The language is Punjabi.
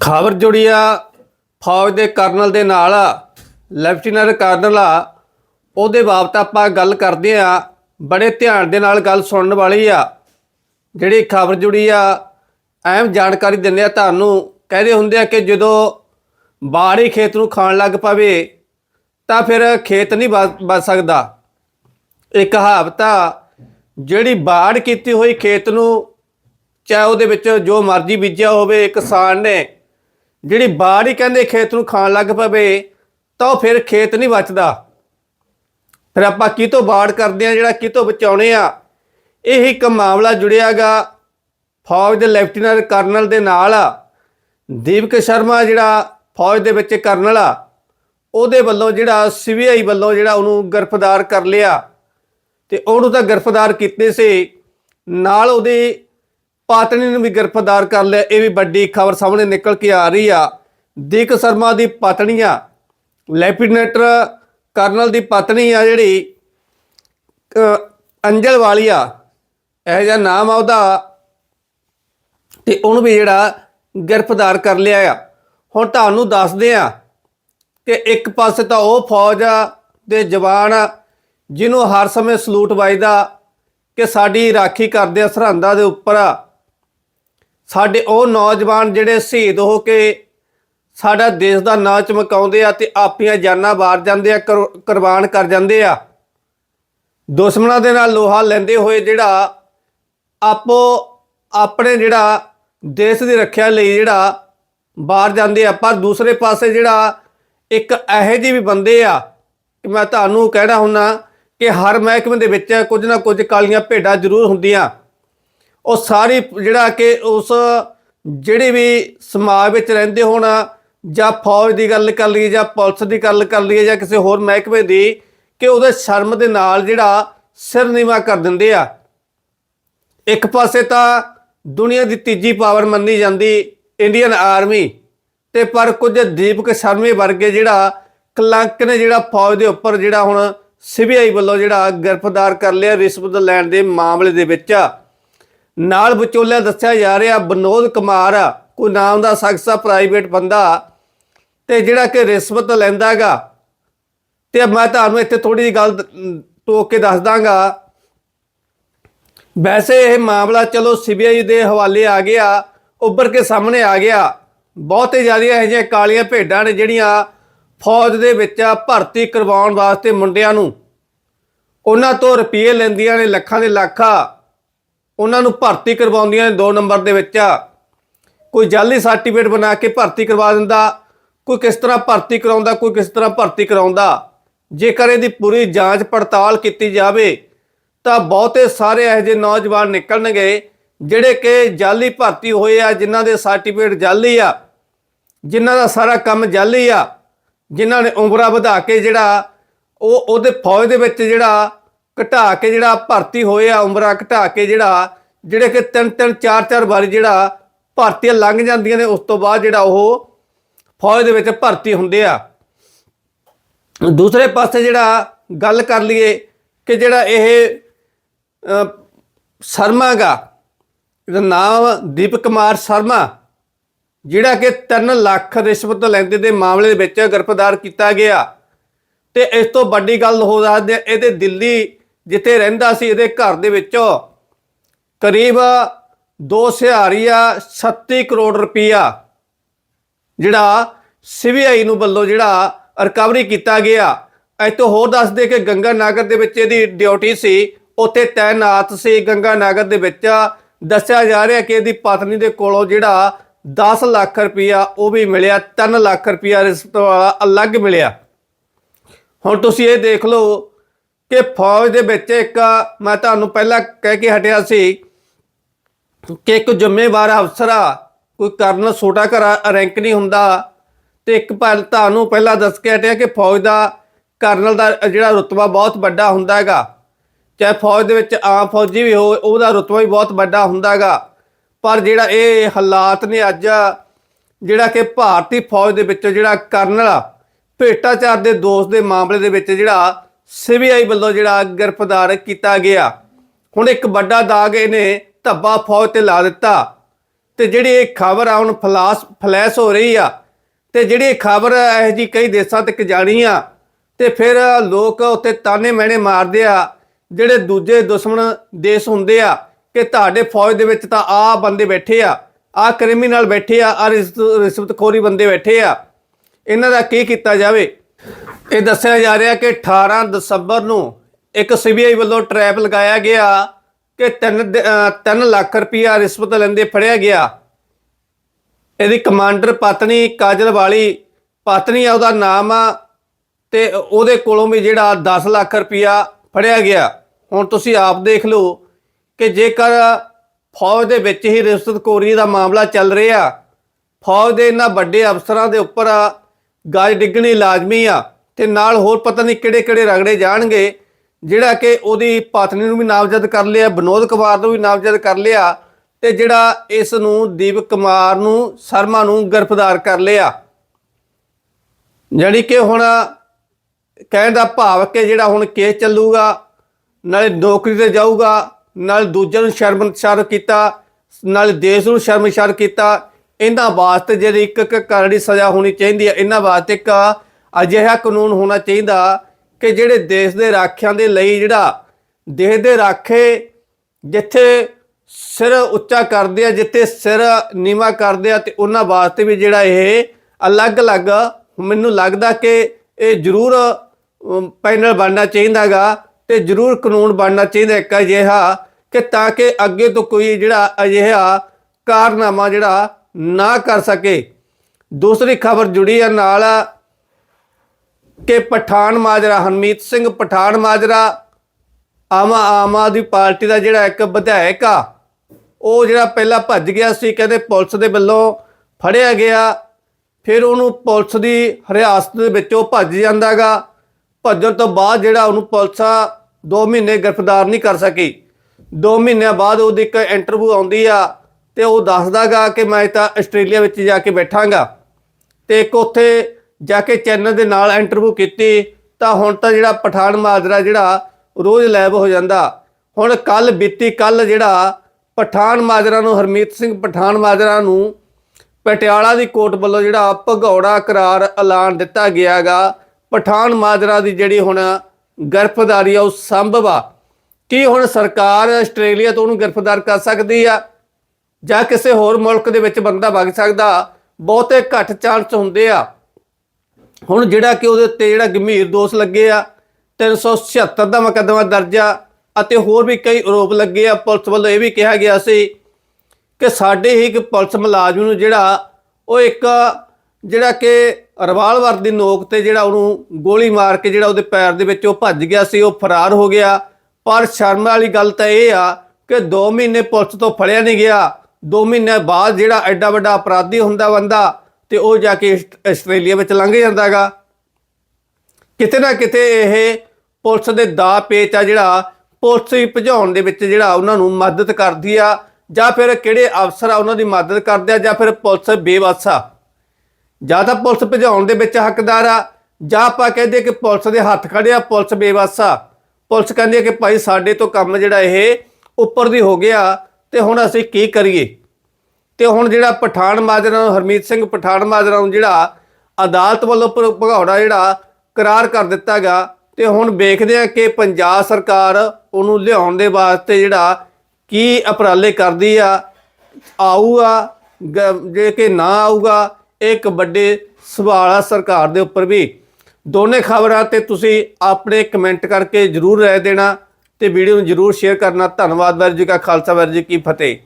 ਖਬਰ ਜੁੜੀ ਆ ਫੌਜ ਦੇ ਕਰਨਲ ਦੇ ਨਾਲ, ਲੈਫਟੀਨੈਂਟ ਕਰਨਲ ਆ, ਉਹਦੇ ਬਾਬਤ ਆਪਾਂ ਗੱਲ ਕਰਦੇ ਆ ਬੜੇ ਧਿਆਨ ਦੇ ਨਾਲ ਗੱਲ ਸੁਣਨ ਵਾਲੀ ਆ। ਜਿਹੜੀ ਖਬਰ ਜੁੜੀ ਆ ਅਹਿਮ ਜਾਣਕਾਰੀ ਦਿੰਦੇ ਆ ਤੁਹਾਨੂੰ, ਕਹਿੰਦੇ ਹੁੰਦੇ ਆ ਕਿ ਜਦੋਂ ਬਾੜੀ ਖੇਤ ਨੂੰ ਖਾਣ ਲੱਗ ਪਵੇ, ਤਾਂ ਫਿਰ ਖੇਤ ਨਹੀਂ ਬਚ ਬਚ ਸਕਦਾ। ਇਹ ਕਹਾਵਤ ਆ ਜਿਹੜੀ ਬਾੜ ਕੀਤੀ ਹੋਈ ਖੇਤ ਨੂੰ, ਚਾਹੇ ਉਹਦੇ ਵਿੱਚ ਜੋ ਮਰਜ਼ੀ ਬੀਜਿਆ ਹੋਵੇ, ਕਿਸਾਨ ਨੇ ਜਿਹੜੀ ਬਾੜ ਹੀ ਕਹਿੰਦੇ ਖੇਤ ਨੂੰ ਖਾਣ ਲੱਗ ਪਵੇ, ਤਾਂ ਉਹ ਫਿਰ ਖੇਤ ਨਹੀਂ ਬਚਦਾ। ਫਿਰ ਆਪਾਂ ਕਿਤੋਂ ਬਾੜ ਕਰਦੇ ਆ ਜਿਹੜਾ ਕਿਤੋਂ ਬਚਾਉਣੇ ਆ? ਇਹ ਇੱਕ ਮਾਮਲਾ ਜੁੜਿਆਗਾ ਫੌਜ ਦੇ ਲੈਫਟੀਨੈਂਟ ਕਰਨਲ ਦੇ ਨਾਲ ਦੀਪਕ ਸ਼ਰਮਾ ਜਿਹੜਾ ਫੌਜ ਦੇ ਵਿੱਚ ਕਰਨਲ ਆ, ਉਹਦੇ ਵੱਲੋਂ ਜਿਹੜਾ ਸੀਬੀਆਈ ਵੱਲੋਂ ਜਿਹੜਾ ਉਹਨੂੰ ਗ੍ਰਿਫਤਾਰ ਕਰ ਲਿਆ। ਤੇ ਉਹਨੂੰ ਤਾਂ ਗ੍ਰਿਫਤਾਰ ਕੀਤੇ ਸੀ, ਨਾਲ ਉਹਦੀ ਪਾਤਨੀ ਨੂੰ ਵੀ ਗ੍ਰਿਫਤਾਰ ਕਰ ਲਿਆ। ਇਹ ਵੀ ਵੱਡੀ ਖਬਰ ਸਾਹਮਣੇ ਨਿਕਲ ਕੇ ਆ ਰਹੀ ਆ। ਦੀਕ ਸ਼ਰਮਾ ਦੀ ਪਤਨੀ ਆ ਲੈਫਟੀਨੈਂਟ ਕਰਨਲ ਦੀ ਪਤਨੀ ਆ ਜਿਹੜੀ ਅੰਜਲ ਵਾਲੀ ਆ ਇਹ ਜਿਹਾ ਨਾਮ ਆ ਉਹਦਾ। ਤੇ ਉਹਨੂੰ ਵੀ ਜਿਹੜਾ ਗ੍ਰਿਫਤਾਰ ਕਰ ਲਿਆ ਆ। ਹੁਣ ਤੁਹਾਨੂੰ ਦੱਸਦੇ ਆ ਕਿ ਇੱਕ ਪਾਸੇ ਤਾਂ ਉਹ ਫੌਜ ਆ ਦੇ ਜਵਾਨ ਆ, ਜਿਹਨੂੰ ਹਰ ਸਮੇਂ ਸਲੂਟ ਵੱਜਦਾ ਕਿ ਸਾਡੀ ਰਾਖੀ ਕਰਦੇ ਆ, ਸਰਹੰਦਾਂ ਦੇ ਉੱਪਰ ਆ। ਸਾਡੇ ਉਹ ਨੌਜਵਾਨ ਜਿਹੜੇ ਸ਼ਹੀਦ ਹੋ ਕੇ ਸਾਡਾ ਦੇਸ਼ ਦਾ ਨਾਂ ਚਮਕਾਉਂਦੇ ਆ ਤੇ ਆਪੀਆਂ ਜਾਨਾਂ ਵਾਰ ਜਾਂਦੇ ਆ, ਕੁਰ- ਕੁਰਬਾਨ ਕਰ ਜਾਂਦੇ ਆ। ਦੁਸ਼ਮਣਾਂ ਦੇ ਨਾਲ ਲੋਹਾ ਲੈਂਦੇ ਹੋਏ ਜਿਹੜਾ ਆਪੋ ਆਪਣੇ ਜਿਹੜਾ ਦੇਸ਼ ਦੀ ਰੱਖਿਆ ਲਈ ਜਿਹੜਾ ਬਾਹਰ ਜਾਂਦੇ ਆ, ਪਰ ਦੂਸਰੇ ਪਾਸੇ ਜਿਹੜਾ ਇੱਕ ਇਹੋ ਜਿਹੇ ਵੀ ਬੰਦੇ ਆ, ਕਿ ਮੈਂ ਤੁਹਾਨੂੰ ਕਹਿਣਾ ਹੁੰਨਾ ਕਿ ਹਰ ਮਹਿਕਮੇ ਦੇ ਵਿੱਚ ਕੁਝ ਨਾ ਕੁਝ ਕਾਲੀਆਂ ਭੇਡਾਂ ਜ਼ਰੂਰ ਹੁੰਦੀਆਂ। ਉਹ ਸਾਰੀ ਜਿਹੜਾ ਕਿ ਉਸ ਜਿਹੜੇ ਵੀ ਸਮਾਜ ਵਿੱਚ ਰਹਿੰਦੇ ਹੋਣ ਜਾਂ ਫੌਜ ਦੀ ਗੱਲ ਕਰ ਲਈਏ ਜਾਂ ਪੁਲਿਸ ਦੀ ਗੱਲ ਕਰ ਲਈਏ ਜਾਂ ਕਿਸੇ ਹੋਰ ਮਹਿਕਮੇ ਦੀ ਕਿ ਉਹਦੇ ਸ਼ਰਮ ਦੇ ਨਾਲ ਜਿਹੜਾ ਸਿਰ ਨੀਵਾ ਕਰ ਦਿੰਦੇ ਆ। ਇੱਕ ਪਾਸੇ ਤਾਂ ਦੁਨੀਆ ਦੀ ਤੀਜੀ ਪਾਵਰ ਮੰਨੀ ਜਾਂਦੀ ਇੰਡੀਅਨ ਆਰਮੀ ਤੇ ਪਰ ਕੁਝ ਦੀਪਕ ਸ਼ਰਮੇ ਵਰਗੇ ਜਿਹੜਾ ਕਲੰਕ ਨੇ ਜਿਹੜਾ ਫੌਜ ਦੇ ਉੱਪਰ ਜਿਹੜਾ ਹੁਣ ਸੀਬੀਆਈ ਵੱਲੋਂ ਜਿਹੜਾ ਗ੍ਰਿਫਤਾਰ ਕਰ ਲਿਆ ਰਿਸ਼ਵਤ ਲੈਣ ਦੇ ਮਾਮਲੇ ਦੇ ਵਿੱਚ। ਨਾਲ ਵਿਚੋਲਿਆ ਦੱਸਿਆ ਜਾ ਰਿਹਾ, ਬਨੋਦ ਕੁਮਾਰ, ਕੋਈ ਨਾਮ ਦਾ ਸ਼ਖਸ ਆ ਪ੍ਰਾਈਵੇਟ ਬੰਦਾ, ਤੇ ਜਿਹੜਾ ਕਿ ਰਿਸ਼ਵਤ ਲੈਂਦਾਗਾ ਤੇ ਮੈਂ ਤੁਹਾਨੂੰ ਇੱਥੇ ਥੋੜੀ ਜਿਹੀ ਗੱਲ ਟੋਕ ਕੇ ਦੱਸ ਦਾਂਗਾ। ਵੈਸੇ ਇਹ ਮਾਮਲਾ ਚਲੋ ਸੀਬੀਆਈ ਦੇ ਹਵਾਲੇ ਆ ਗਿਆ, ਉੱਭਰ ਕੇ ਸਾਹਮਣੇ ਆ ਗਿਆ। ਬਹੁਤੇ ਜ਼ਿਆਦਾ ਇਹੋ ਜਿਹੀਆਂ ਕਾਲੀਆਂ ਭੇਡਾਂ ਨੇ ਜਿਹੜੀਆਂ ਫੌਜ ਦੇ ਵਿੱਚ ਭਰਤੀ ਕਰਵਾਉਣ ਵਾਸਤੇ ਮੁੰਡਿਆਂ ਨੂੰ। ਉਹਨਾਂ ਤੋਂ ਰੁਪਏ ਲੈਂਦੀਆਂ ਨੇ ਲੱਖਾਂ ਦੇ ਲੱਖਾਂ ਉਹਨਾਂ ਨੂੰ ਭਰਤੀ ਕਰਵਾਉਂਦੀਆਂ ਨੇ 2 ਨੰਬਰ ਦੇ ਵਿੱਚ ਕੋਈ ਜਾਲੀ ਸਰਟੀਫਿਕੇਟ ਬਣਾ ਕੇ ਭਰਤੀ ਕਰਵਾ ਦਿੰਦਾ, ਕੋਈ ਕਿਸ ਤਰ੍ਹਾਂ ਭਰਤੀ ਕਰਾਉਂਦਾ, ਕੋਈ ਕਿਸ ਤਰ੍ਹਾਂ ਭਰਤੀ ਕਰਾਉਂਦਾ। ਜੇਕਰ ਇਹਦੀ ਪੂਰੀ ਜਾਂਚ ਪੜਤਾਲ ਕੀਤੀ ਜਾਵੇ, ਤਾਂ ਬਹੁਤੇ ਸਾਰੇ ਇਹੋ ਜਿਹੇ ਨੌਜਵਾਨ ਨਿਕਲਣਗੇ, ਜਿਹੜੇ ਕਿ ਜਾਲੀ ਭਰਤੀ ਹੋਏ ਆ, ਜਿਨ੍ਹਾਂ ਦੇ ਸਰਟੀਫਿਕੇਟ ਜਾਲੀ ਆ, ਜਿਨ੍ਹਾਂ ਦਾ ਸਾਰਾ ਕੰਮ ਜਾਲੀ ਆ, ਜਿਨ੍ਹਾਂ ਨੇ ਉਮਰਾਂ ਵਧਾ ਕੇ ਜਿਹੜਾ ਉਹ ਉਹਦੇ ਫੌਜ ਦੇ ਵਿੱਚ ਜਿਹੜਾ ਘਟਾ ਕੇ ਜਿਹੜਾ ਭਰਤੀ ਹੋਏ ਆ ਉਮਰਾਂ ਘਟਾ ਕੇ ਜਿਹੜਾ ਜਿਹੜੇ ਕਿ ਤਿੰਨ ਤਿੰਨ ਚਾਰ ਚਾਰ ਵਾਰੀ ਜਿਹੜਾ ਭਰਤੀਆਂ ਲੰਘ ਜਾਂਦੀਆਂ ਨੇ ਉਸ ਤੋਂ ਬਾਅਦ ਜਿਹੜਾ ਉਹ ਫੌਜ ਦੇ ਵਿੱਚ ਭਰਤੀ ਹੁੰਦੇ ਆ। ਦੂਸਰੇ ਪਾਸੇ ਜਿਹੜਾ ਗੱਲ ਕਰ ਲਈਏ ਕਿ ਜਿਹੜਾ ਇਹ ਅ, ਸ਼ਰਮਾ ਗਾ ਇਹਦਾ ਨਾਮ ਦੀਪਕ ਕੁਮਾਰ ਸ਼ਰਮਾ ਜਿਹੜਾ ਕਿ 3 ਲੱਖ ਰਿਸ਼ਵਤ ਲੈਂਦੇ ਦੇ ਮਾਮਲੇ ਦੇ ਵਿੱਚ ਗ੍ਰਿਫਤਾਰ ਕੀਤਾ ਗਿਆ। ਤੇ ਇਸ ਤੋਂ ਵੱਡੀ ਗੱਲ ਹੋ ਸਕਦੀ ਹੈ ਇਹਦੇ ਦਿੱਲੀ ਜਿੱਥੇ ਰਹਿੰਦਾ ਸੀ, ਇਹਦੇ ਘਰ ਦੇ ਵਿੱਚੋਂ ਕਰੀਬ ਦੋ ਸਿਹਾਰੀਆ 36 ਕਰੋੜ ਰੁਪਈਆ ਜਿਹੜਾ ਸੀਬੀਆਈ ਨੂੰ ਵੱਲੋਂ ਜਿਹੜਾ ਰਿਕਵਰੀ ਕੀਤਾ ਗਿਆ। ਇਹ ਤੋਂ ਹੋਰ ਦੱਸ ਦੇ ਕਿ ਗੰਗਾ ਨਗਰ ਦੇ ਵਿੱਚ ਇਹਦੀ ਡਿਊਟੀ ਸੀ। ਉੱਥੇ ਤੈਨਾਤ ਸੀ ਗੰਗਾ ਨਾਗਰ ਦੇ ਵਿੱਚ। ਦੱਸਿਆ ਜਾ ਰਿਹਾ ਕਿ ਇਹਦੀ ਪਤਨੀ ਦੇ ਕੋਲੋਂ ਜਿਹੜਾ 10 ਲੱਖ ਰੁਪਇਆ ਉਹ ਵੀ ਮਿਲਿਆ 3 ਲੱਖ ਰੁਪਇਆ ਰਿਸ਼ਵਤ ਵਾਲਾ ਅਲੱਗ ਮਿਲਿਆ। ਹੁਣ ਤੁਸੀਂ ਇਹ ਦੇਖ ਲਓ ਕਿ ਫੌਜ ਦੇ ਵਿੱਚ ਇੱਕ ਮੈਂ ਤੁਹਾਨੂੰ ਪਹਿਲਾਂ ਕਹਿ ਕੇ ਹਟਿਆ ਸੀ ਕਿ ਇੱਕ ਜ਼ਿੰਮੇਵਾਰ ਅਫਸਰ ਆ ਕੋਈ ਕਰਨਲ ਛੋਟਾ ਘਰ ਰੈਂਕ ਨਹੀਂ ਹੁੰਦਾ। ਤੇ ਇੱਕ ਪਰ ਤੁਹਾਨੂੰ ਪਹਿਲਾਂ ਦੱਸ ਕੇ ਹਟਿਆ ਕਿ ਫੌਜ ਦਾ ਕਰਨਲ ਦਾ ਜਿਹੜਾ ਰੁਤਬਾ ਬਹੁਤ ਵੱਡਾ ਹੁੰਦਾ ਹੈਗਾ। ਚਾਹੇ ਫੌਜ ਦੇ ਵਿੱਚ ਆਮ ਫੌਜੀ ਵੀ ਹੋਵੇ ਉਹਦਾ ਰੁਤਬਾ ਵੀ ਬਹੁਤ ਵੱਡਾ ਹੁੰਦਾ ਹੈਗਾ। ਪਰ ਜਿਹੜਾ ਇਹ ਹਾਲਾਤ ਨੇ ਅੱਜ ਜਿਹੜਾ ਕਿ ਭਾਰਤੀ ਫੌਜ ਦੇ ਵਿੱਚ ਜਿਹੜਾ ਕਰਨਲ ਆ, ਭ੍ਰਿਸ਼ਟਾਚਾਰ ਦੇ ਦੋਸ਼ ਦੇ ਮਾਮਲੇ ਦੇ ਵਿੱਚ ਜਿਹੜਾ ਸੀਬੀਆਈ ਵੱਲੋਂ ਜਿਹੜਾ ਗ੍ਰਿਫਤਾਰ ਕੀਤਾ ਗਿਆ। ਹੁਣ ਇੱਕ ਵੱਡਾ ਦਾਗ ਇਹਨੇ ਧੱਬਾ ਫੌਜ ਤੇ ਲਾ ਦਿੱਤਾ। ਤੇ ਜਿਹੜੀ ਇਹ ਖਬਰ ਆ, ਹੁਣ ਫਲਾਸ ਫਲੈਸ਼ ਹੋ ਰਹੀ ਆ। ਤੇ ਜਿਹੜੀ ਇਹ ਖਬਰ ਇਹ ਜੀ ਕਈ ਦੇਸ਼ਾਂ ਤੱਕ ਜਾਣੀ ਆ। ਤੇ ਫਿਰ ਲੋਕ ਉੱਤੇ ਤਾਨੇ ਮਹਿਣੇ ਮਾਰਦੇ ਆ, ਜਿਹੜੇ ਦੂਜੇ ਦੁਸ਼ਮਣ ਦੇਸ਼ ਹੁੰਦੇ ਆ, ਕਿ ਤੁਹਾਡੇ ਫੌਜ ਦੇ ਵਿੱਚ ਤਾਂ ਆ ਬੰਦੇ ਬੈਠੇ ਆ ਆ ਕ੍ਰਿਮੀਨਲ ਬੈਠੇ ਆ ਆ ਰਿਸ਼ਵਤਖੋਰੀ ਬੰਦੇ ਬੈਠੇ ਆ। ਇਹਨਾਂ ਦਾ ਕੀ ਕੀਤਾ ਜਾਵੇ? ਇਹ ਦੱਸਿਆ ਜਾ ਰਿਹਾ ਕਿ 18 ਦਸੰਬਰ ਨੂੰ ਇੱਕ ਸੀਬੀਆਈ ਵੱਲੋਂ ਟ੍ਰੈਪ ਲਗਾਇਆ ਗਿਆ ਕਿ 3 3 ਲੱਖ ਰੁਪਇਆ ਰਿਸ਼ਵਤ ਲੈਂਦੇ ਫੜਿਆ ਗਿਆ। ਇਹਦੀ ਕਮਾਂਡਰ ਪਤਨੀ ਕਾਜਲ ਵਾਲੀ ਪਤਨੀ ਆ, ਉਹਦਾ ਨਾਮ ਆ ਤੇ ਉਹਦੇ ਕੋਲੋਂ ਵੀ ਜਿਹੜਾ 10 ਲੱਖ ਰੁਪਇਆ ਫੜਿਆ ਗਿਆ। ਹੁਣ ਤੁਸੀਂ ਆਪ ਦੇਖ ਲਓ ਕਿ ਜੇਕਰ ਫੌਜ ਦੇ ਵਿੱਚ ਹੀ ਰਿਸ਼ਵਤਖੋਰੀ ਦਾ ਮਾਮਲਾ ਚੱਲ ਰਿਹਾ, ਫੌਜ ਦੇ ਇਹਨਾਂ ਵੱਡੇ ਅਫਸਰਾਂ ਦੇ ਉੱਪਰ ਗਾਜ ਡਿੱਗਣੀ ਲਾਜ਼ਮੀ ਆ ਤੇ ਨਾਲ ਹੋਰ ਪਤਾ ਨਹੀਂ ਕਿਹੜੇ ਕਿਹੜੇ ਰਗੜੇ ਜਾਣਗੇ, ਜਿਹੜਾ ਕਿ ਉਹਦੀ ਪਤਨੀ ਨੂੰ ਵੀ ਨਾਮਜ਼ਦ ਕਰ ਲਿਆ, ਵਿਨੋਦ ਕੁਮਾਰ ਨੂੰ ਵੀ ਨਾਮਜ਼ਦ ਕਰ ਲਿਆ ਤੇ ਜਿਹੜਾ ਇਸ ਨੂੰ ਦੀਪਕ ਕੁਮਾਰ ਨੂੰ, ਸ਼ਰਮਾ ਨੂੰ ਗ੍ਰਿਫਤਾਰ ਕਰ ਲਿਆ। ਜਾਣੀ ਕਿ ਹੁਣ ਕਹਿਣ ਦਾ ਭਾਵ ਕਿ ਜਿਹੜਾ ਹੁਣ ਕੇਸ ਚੱਲੂਗਾ, ਨਾਲੇ ਨੌਕਰੀ ਤੇ ਜਾਊਗਾ, ਨਾਲ ਦੂਜਿਆਂ ਨੂੰ ਸ਼ਰਮਸ਼ਾਰ ਕੀਤਾ, ਨਾਲ ਦੇਸ਼ ਨੂੰ ਸ਼ਰਮਸ਼ਾਰ ਕੀਤਾ ਇਹਨਾਂ ਵਾਸਤੇ ਜਿਹੜੀ ਇੱਕ ਇੱਕ ਕਰੜੀ ਸਜ਼ਾ ਹੋਣੀ ਚਾਹੀਦੀ ਹੈ, ਇਹਨਾਂ ਵਾਸਤੇ ਇੱਕ ਅਜਿਹਾ ਕਾਨੂੰਨ ਹੋਣਾ ਚਾਹੀਦਾ ਕਿ ਜਿਹੜੇ ਦੇਸ਼ ਦੇ ਰਾਖਿਆਂ ਦੇ ਲਈ ਜਿਹੜਾ ਦੇਸ਼ ਦੇ ਰਾਖੇ ਜਿੱਥੇ ਸਿਰ ਉੱਚਾ ਕਰਦੇ ਆ, ਜਿੱਥੇ ਸਿਰ ਨੀਵਾ ਕਰਦੇ ਆ ਤੇ ਉਹਨਾਂ ਵਾਸਤੇ ਵੀ ਜਿਹੜਾ ਇਹ ਅਲੱਗ-ਅਲੱਗ ਮੈਨੂੰ ਲੱਗਦਾ ਕਿ ਇਹ ਜ਼ਰੂਰ ਪੈਨਲ ਬਣਨਾ ਚਾਹੀਦਾਗਾ ਤੇ ਜ਼ਰੂਰ ਕਾਨੂੰਨ ਬਣਨਾ ਚਾਹੀਦਾ ਇੱਕ ਅਜਿਹਾ ਕਿ ਤਾਂ ਕਿ ਅੱਗੇ ਤੋਂ ਕੋਈ ਜਿਹੜਾ ਅਜਿਹਾ ਕਾਰਨਾਮਾ ਜਿਹੜਾ ਨਾ ਕਰ ਸਕੇ। ਦੂਸਰੀ ਖਬਰ ਜੁੜੀ ਆ ਨਾਲ ਕਿ ਪਠਾਨ ਮਾਜਰਾ ਹਰਮੀਤ ਸਿੰਘ ਪਠਾਨ ਮਾਜਰਾ ਆਮ ਆਮ ਆਦਮੀ ਪਾਰਟੀ ਦਾ ਜਿਹੜਾ ਇੱਕ ਵਿਧਾਇਕ ਆ, ਉਹ ਜਿਹੜਾ ਪਹਿਲਾਂ ਭੱਜ ਗਿਆ ਸੀ, ਕਹਿੰਦੇ ਪੁਲਿਸ ਦੇ ਵੱਲੋਂ ਫੜਿਆ ਗਿਆ, ਫਿਰ ਉਹਨੂੰ ਪੁਲਿਸ ਦੀ ਹਿਰਾਸਤ ਦੇ ਵਿੱਚ ਉਹ ਭੱਜ ਜਾਂਦਾਗਾ। ਭੱਜਣ ਤੋਂ ਬਾਅਦ ਜਿਹੜਾ ਉਹਨੂੰ ਪੁਲਿਸ 2 ਮਹੀਨੇ ਗ੍ਰਿਫਤਾਰ ਨਹੀਂ ਕਰ ਸਕੀ। 2 ਮਹੀਨਿਆਂ ਬਾਅਦ ਉਹਦੀ ਇੱਕ ਇੰਟਰਵਿਊ ਆਉਂਦੀ ਆ ਤੇ ਉਹ ਦੱਸਦਾਗਾ ਕਿ ਮੈਂ ਤਾਂ ਆਸਟ੍ਰੇਲੀਆ ਵਿੱਚ ਜਾ ਕੇ ਬੈਠਾਂਗਾ। ਤੇ ਇੱਕ ਉੱਥੇ ਜਾ ਕੇ ਚੈਨਲ ਦੇ ਨਾਲ ਇੰਟਰਵਿਊ ਕੀਤੀ, ਤਾਂ ਹੁਣ ਤਾਂ ਜਿਹੜਾ ਪਠਾਨ ਮਾਜਰਾ ਜਿਹੜਾ ਰੋਜ਼ ਲੈਬ ਹੋ ਜਾਂਦਾ। ਹੁਣ ਕੱਲ ਬੀਤੀ ਕੱਲ ਜਿਹੜਾ ਪਠਾਨ ਮਾਜਰਾ ਨੂੰ, ਹਰਮੀਤ ਸਿੰਘ ਪਠਾਨ ਮਾਜਰਾ ਨੂੰ ਪਟਿਆਲਾ ਦੀ ਕੋਰਟ ਵੱਲੋਂ ਜਿਹੜਾ ਭਗੌੜਾ ਕਰਾਰ ਐਲਾਨ ਦਿੱਤਾ ਗਿਆਗਾ ਪਠਾਨ ਮਾਜਰਾ ਦੀ ਜਿਹੜੀ ਹੁਣ ਗ੍ਰਿਫਤਾਰੀ ਆ, ਉਹ ਸੰਭਵ ਆ। ਕੀ ਹੁਣ ਸਰਕਾਰ ਆਸਟ੍ਰੇਲੀਆ ਤੋਂ ਉਹਨੂੰ ਗ੍ਰਿਫਤਾਰ ਕਰ ਸਕਦੀ ਆ? ਜਾਂ ਕਿਸੇ ਹੋਰ ਮੁਲਕ ਦੇ ਵਿੱਚ ਬੰਦਾ ਵਗ ਸਕਦਾ, ਬਹੁਤੇ ਘੱਟ ਚਾਂਸ ਹੁੰਦੇ ਆ। ਹੁਣ ਜਿਹੜਾ ਕਿ ਉਹਦੇ ਉੱਤੇ ਜਿਹੜਾ ਗੰਭੀਰ ਦੋਸ਼ ਲੱਗੇ ਆ 376 ਦਾ ਮੁਕੱਦਮਾ ਦਰਜ ਆ, ਅਤੇ ਹੋਰ ਵੀ ਕਈ ਆਰੋਪ ਲੱਗੇ ਆ। ਪੁਲਿਸ ਵੱਲੋਂ ਇਹ ਵੀ ਕਿਹਾ ਗਿਆ ਸੀ ਕਿ ਸਾਡੇ ਹੀ ਇੱਕ ਪੁਲਿਸ ਮੁਲਾਜ਼ਮ ਨੂੰ ਜਿਹੜਾ, ਉਹ ਇੱਕ ਜਿਹੜਾ ਕਿ ਰਿਵਾਲਵਰ ਦੀ ਨੋਕ ਤੇ ਜਿਹੜਾ ਉਹਨੂੰ ਗੋਲੀ ਮਾਰ ਕੇ ਜਿਹੜਾ ਉਹਦੇ ਪੈਰ ਦੇ ਵਿੱਚ ਉਹ ਭੱਜ ਗਿਆ ਸੀ, ਉਹ ਫਰਾਰ ਹੋ ਗਿਆ। ਪਰ ਸ਼ਰਮ ਵਾਲੀ ਗੱਲ ਤਾਂ ਇਹ ਆ ਕਿ 2 ਮਹੀਨੇ ਪੁਲਿਸ ਤੋਂ ਫੜਿਆ ਨਹੀਂ ਗਿਆ। 2 ਮਹੀਨੇ ਬਾਅਦ ਜਿਹੜਾ ਐਡਾ ਵੱਡਾ ਅਪਰਾਧੀ ਹੁੰਦਾ ਬੰਦਾ ਤੇ ਉਹ ਜਾ ਕੇ ਆਸਟ- ਆਸਟ੍ਰੇਲੀਆ ਵਿੱਚ ਲੰਘ ਜਾਂਦਾਗਾ। ਕਿਤੇ ਨਾ ਕਿਤੇ ਇਹ ਪੁਲਿਸ ਦੇ ਦਾ ਪੇਚ ਆ ਜਿਹੜਾ ਪੁਲਿਸ ਹੀ ਭਜਾਉਣ ਦੇ ਵਿੱਚ ਜਿਹੜਾ ਉਹਨਾਂ ਨੂੰ ਮਦਦ ਕਰਦੀ ਆ, ਜਾਂ ਫਿਰ ਕਿਹੜੇ ਅਫਸਰ ਆ ਉਹਨਾਂ ਦੀ ਮਦਦ ਕਰਦੇ ਆ, ਜਾਂ ਫਿਰ ਪੁਲਿਸ ਬੇਵੱਸ। ਆ ਜਾਂ ਤਾਂ ਪੁਲਿਸ ਭਜਾਉਣ ਦੇ ਵਿੱਚ ਹੱਕਦਾਰ ਆ, ਜਾਂ ਆਪਾਂ ਕਹਿੰਦੇ ਕਿ ਪੁਲਿਸ ਦੇ ਹੱਥ ਖੜੇ ਆ, ਪੁਲਿਸ ਬੇਵੱਸ। ਆ ਪੁਲਿਸ ਕਹਿੰਦੀ ਹੈ ਕਿ ਭਾਈ ਸਾਡੇ ਤੋਂ ਕੰਮ ਜਿਹੜਾ ਇਹ ਉੱਪਰ ਦੀ ਹੋ ਗਿਆ, ਤੇ ਹੁਣ ਅਸੀਂ ਕੀ ਕਰੀਏ? ਤੇ ਹੁਣ ਜਿਹੜਾ ਪਠਾਨ ਮਾਜਰਾ ਨੂੰ, ਹਰਮੀਤ ਸਿੰਘ ਪਠਾਨ ਮਾਜਰਾ ਨੂੰ ਜਿਹੜਾ ਅਦਾਲਤ ਵੱਲੋਂ ਭ- ਭਗੌੜਾ ਜਿਹੜਾ ਕਰਾਰ ਕਰ ਦਿੱਤਾ ਗਿਆ ਤੇ ਹੁਣ ਵੇਖਦੇ ਆ ਕਿ ਪੰਜਾਬ ਸਰਕਾਰ ਉਹਨੂੰ ਲਿਆਉਣ ਦੇ ਵਾਸਤੇ ਜਿਹੜਾ ਕੀ ਉਪਰਾਲੇ ਕਰਦੀ ਆ। ਆਊਗਾ, ਗ- ਜੇ ਕਿ ਨਾ ਆਊਗਾ, ਇਹ ਇੱਕ ਵੱਡੇ ਸਵਾਲ ਆ ਸਰਕਾਰ ਦੇ ਉੱਪਰ ਵੀ। ਦੋਨੇ ਖਬਰਾਂ ਤੇ ਤੁਸੀਂ ਆਪਣੇ ਕਮੈਂਟ ਕਰਕੇ ਜਰੂਰ ਰਹਿ ਦੇਣਾ ਤੇ ਵੀਡੀਓ ਨੂੰ ਜਰੂਰ ਸ਼ੇਅਰ ਕਰਨਾ। ਧੰਨਵਾਦ ਵਾਹਿਗੁਰੂ ਜੀ ਕਾ ਖਾਲਸਾ ਵੈਰ ਜੀ ਕੀ ਫਤਿਹ।